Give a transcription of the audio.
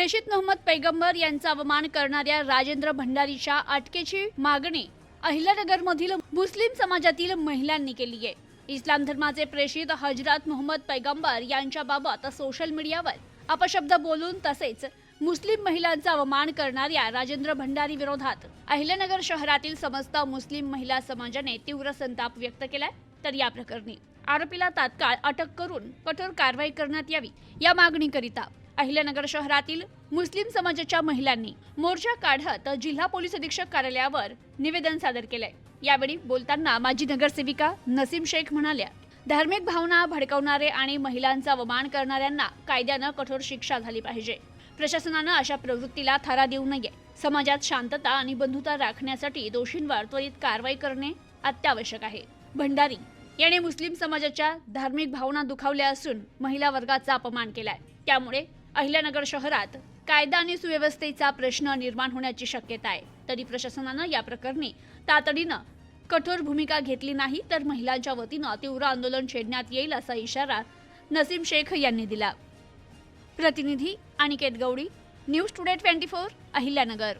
प्रेषित मोहम्मद पैगंबर यांचा अवमान करणाऱ्या राजेंद्र भंडारीच्या अटकेची मागणी अहिल्यानगरमधील मुस्लिम समाजातील महिलांनी केली आहे. इस्लाम धर्माचे प्रेषित हजरत मोहम्मद पैगंबर यांच्याबाबत सोशल मीडियावर अपशब्द बोलून तसेच मुस्लिम महिलांचा अवमान करणाऱ्या राजेंद्र भंडारी विरोधात अहिल्यानगर शहरातील समस्त मुस्लिम महिला समाजाने तीव्र संताप व्यक्त केलाय. तर या प्रकरणी आरोपीला तात्काळ अटक करून कठोर कारवाई करण्यात यावी या मागणीकरिता अहिल्यानगर शहरातील मुस्लिम समाजाच्या महिलांनी मोर्चा काढत जिल्हा पोलीस अधीक्षक कार्यालयावर निवेदन सादर केलंय. यावेळी बोलताना माजी नगरसेविका नसीम शेख म्हणाल्या धार्मिक भावना भडकवणारे आणि महिलांचा अवमान करणाऱ्यांना कायद्यानं कठोर शिक्षा झाली पाहिजे. प्रशासनानं अशा प्रवृत्तीला थारा देऊ नये. समाजात शांतता आणि बंधुता राखण्यासाठी दोषींवर त्वरित कारवाई करणे अत्यावश्यक आहे. भंडारी याने मुस्लिम समाजाच्या धार्मिक भावना दुखावल्या असून महिला वर्गाचा अपमान केलाय. त्यामुळे अहिल्यानगर शहरात कायदा आणि सुव्यवस्थेचा प्रश्न निर्माण होण्याची शक्यता आहे. तरी प्रशासनानं या प्रकरणी तातडीनं कठोर भूमिका घेतली नाही तर महिलांच्या वतीनं तीव्र आंदोलन छेडण्यात येईल असा इशारा नसीम शेख यांनी दिला. प्रतिनिधी Aniket Gaudi news today twenty four Ahilyanagar.